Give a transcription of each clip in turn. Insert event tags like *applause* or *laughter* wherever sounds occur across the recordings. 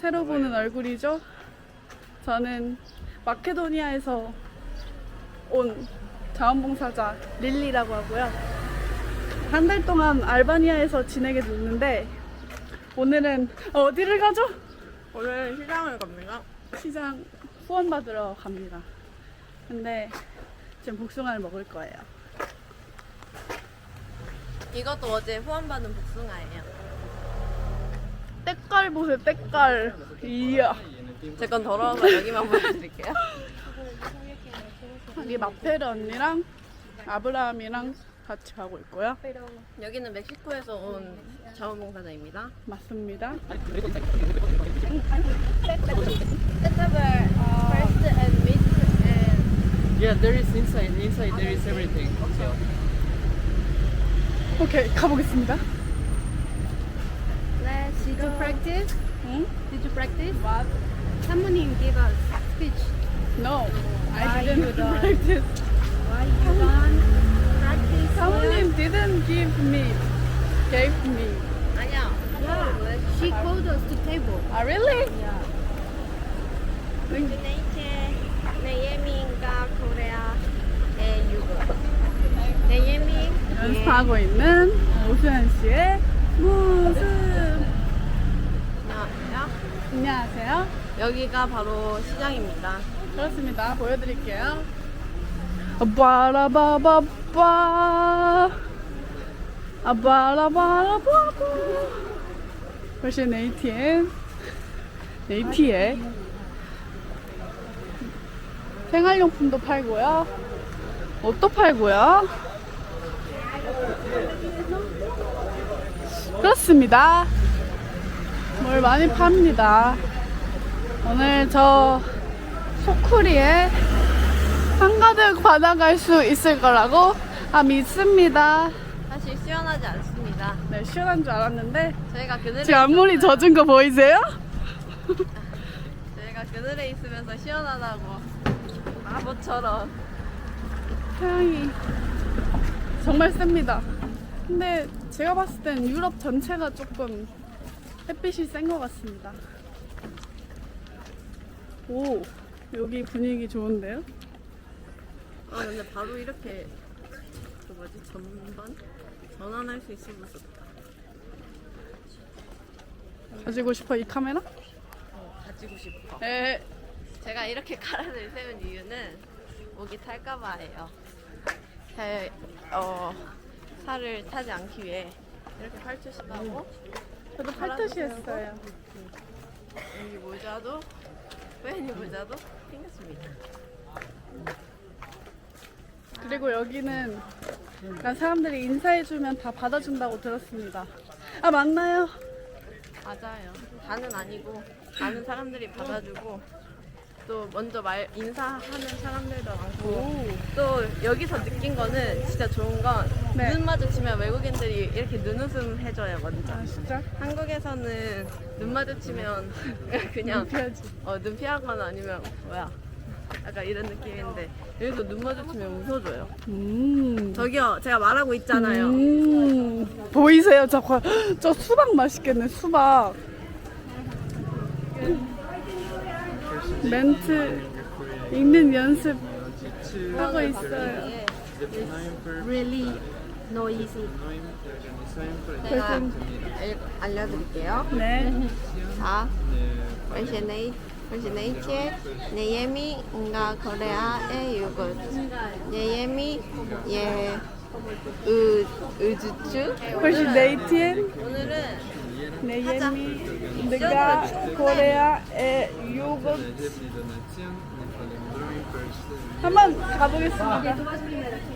새로 보는 얼굴이죠? 저는 마케도니아에서 온 자원봉사자 릴리라고 하고요. 한 달 동안 알바니아에서 지내게 됐는데 오늘은 어디를 가죠? 오늘 시장을 갑니다. 시장 후원 받으러 갑니다. 근데 지금 복숭아를 먹을 거예요. 이것도 어제 후원받은 복숭아예요. 때깔 보세요, 때깔. 이야. 제 건 더러워서 여기만 보여드릴게요. 여기 마페르 언니랑 아브라함이랑 같이 가고 있고요. 여기는 멕시코에서 온 자원봉사자입니다. 맞습니다. first and meat and Yeah, there is inside. Inside there is everything. So 오케이, 가보겠습니다. Let's did you practice? 응? Did you practice? What? Someone give us speech. No, I Why didn't you don't? *laughs* practice. Why you don't practice? Someone didn't give me, gave me. 아니야. Yeah. She called us to table. Ah, really? Yeah. 웨시네이티에 네이밍과 코레아의 유고. 네이밍 연습하고 있는 오수연 씨의 모습. 안녕하세요. 여기가 바로 시장입니다. 그렇습니다. 보여드릴게요. 아바라바바바 아바라바라바바 벌써 네이티엔 네이티에 생활용품도 팔고요. 옷도 팔고요. 그렇습니다. 뭘 많이 팝니다. 오늘 저 소쿠리에 한가득 받아갈 수 있을 거라고 아, 믿습니다. 사실 시원하지 않습니다. 네, 시원한 줄 알았는데 저희가 그늘에 지금 앞머리. 젖은 거 보이세요? 저희가 그늘에 있으면서 시원하다고 바보처럼 태양이 정말 셉니다. 근데 제가 봤을 땐 유럽 전체가 조금 햇빛이 센 것 같습니다. 오, 여기 분위기 좋은데요? 아 근데 바로 이렇게 그 뭐지 전반 전환할 수 있으면 좋다. 가지고 싶어 이 카메라? 어, 가지고 싶어. 에, 제가 이렇게 카라를 세운 이유는 목이 탈까봐예요. 살, 어, 살을 타지 않기 위해 이렇게 팔투시하고 저도 팔듯이 했어요. 여기 모자도 빼니 모자도 생겼습니다. 그리고 여기는 사람들이 인사해주면 다 받아준다고 들었습니다. 아, 맞나요? 맞아요. 다는 아니고 많은 사람들이 받아주고 또 먼저 말 인사하는 사람들도 많고 오. 또 여기서 느낀 거는 진짜 좋은 건 눈 네. 마주치면 외국인들이 이렇게 눈웃음 해줘요 먼저. 아, 진짜? 한국에서는 눈 마주치면 *laughs* 그냥 피하지. 어, 눈 피하거나 아니면 뭐야 약간 이런 느낌인데 여기서 눈 마주치면 웃어줘요. 음. 저기요 제가 말하고 있잖아요. 음. 보이세요? 저, 과- *gasps* 저 수박 맛있겠네, 수박. *clears throat* 멘트 읽는 연습 하고 있어요. 예. Really no easy. 제가 알- 알려드릴게요. 네. *laughs* 자, 웨시네이 웨시네이티에 네예미 응가 코레아의 유굿 네예미 예 의, 의주추 훨씬 네이티엔 오늘은 네예미 느가 코레아의 요거트 한번 가보겠습니다.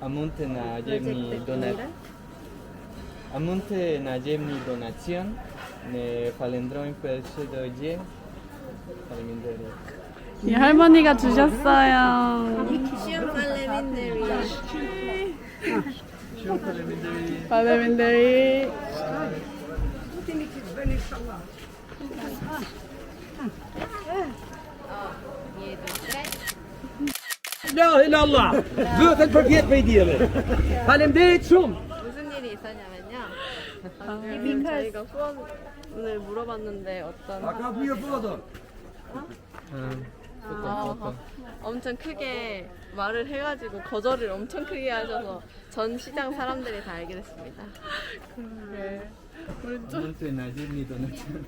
Amonte na jemni donat. Amonte na jemni donacion ne palendroin per cedo je. palendroin 이 할머니가 주셨어요. 시험 발레민데리. Ciao, Parliamentary. 발레민데이. Tutti mi chiedono il salato. la ilallah. Bëhet përpjet prej diellit. Faleminderit shumë. 무슨 일이 있었냐면요. 음, 저희가 후원을 물어봤는데 어떤 Aka mirë foto. 아, 엄청 크게 말을 해가지고 거절을 엄청 크게 하셔서 전 시장 사람들이 다 알게 됐습니다. Amunte najemni donation.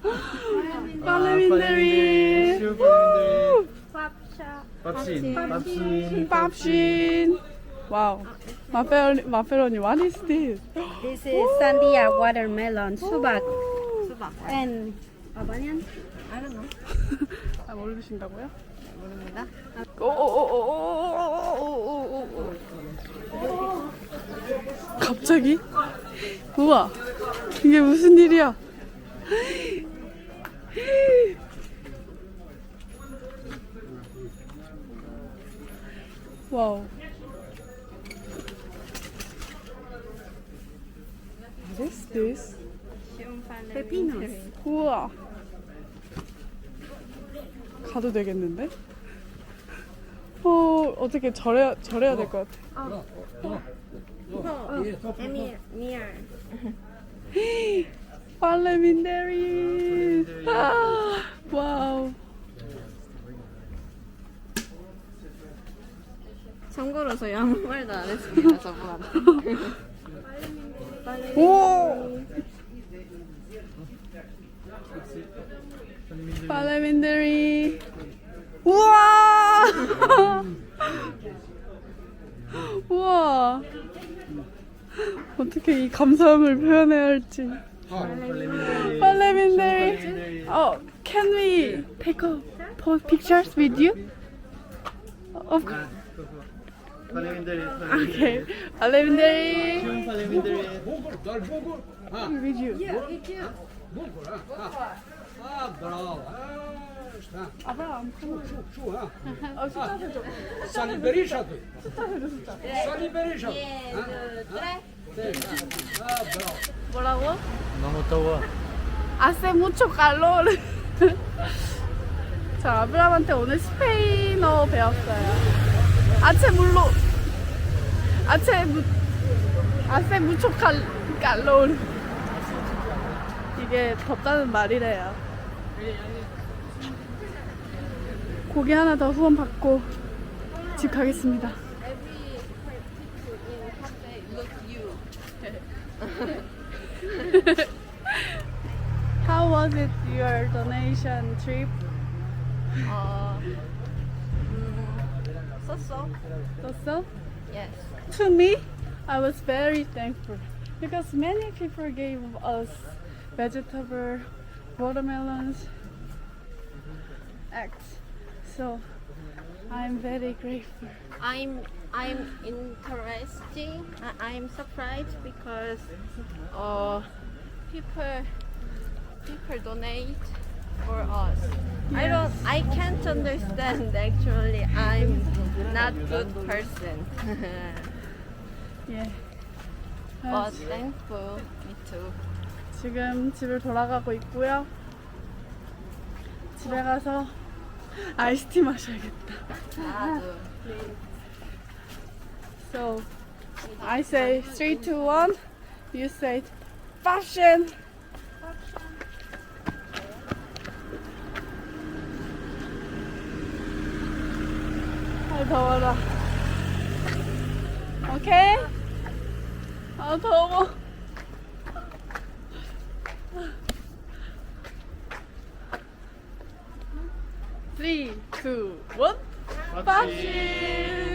바레민들이 Shion palindrome. 밥샤. Papsin. Papsin. 밥신. 와우. 마페로니, 마페로니, what is this? This is sandia watermelon. 수박. 수박. And yan? I don't know. 아, 모르신다고요? 모릅니다. 오오오오오오오오오오. 갑자기? 우와, 이게 무슨 일이야? 와우. What is this? Pepinos. 우와. 가도 되겠는데? 어, 어떻게 절해야, 절해야 될 것 같아. Emir. Mir. 팔레민데리. 아, 와우. 참고로 저희 아무 말도 안 했습니다. 저분한테. 오! 팔레민데리. 우와! 어떻게 이 감성을 표현해야 할지. can we take a pose pictures with you? Of course. Okay. 발레민데이. With you. 아, 브라보. Abraham, 뭐라고? Vamos todo. 아세 무초 칼로르. 자, 아브라함한테 오늘 스페인어 배웠어요. 아체 물로. 아체 무. 아세 무초 칼 칼로르. 이게 덥다는 말이래요. 고기 하나 더 후원 받고 집 가겠습니다. *laughs* How was it your donation trip? Uh, mm, so so. So so? Yes. To me, I was very thankful because many people gave us vegetable, watermelons, eggs. So I'm very grateful. I'm I'm interesting. I- I'm surprised because uh people people donate for us. I don't I can't understand actually. I'm not good person. 예. but thankful. Me too. 지금 집을 돌아가고 있고요. 집에 가서 아이스티 마셔야겠다. 나도. So I say three, two, one. You say fashion. 아 더워라. 오케이? 아 더워. Three, two, one. fashion.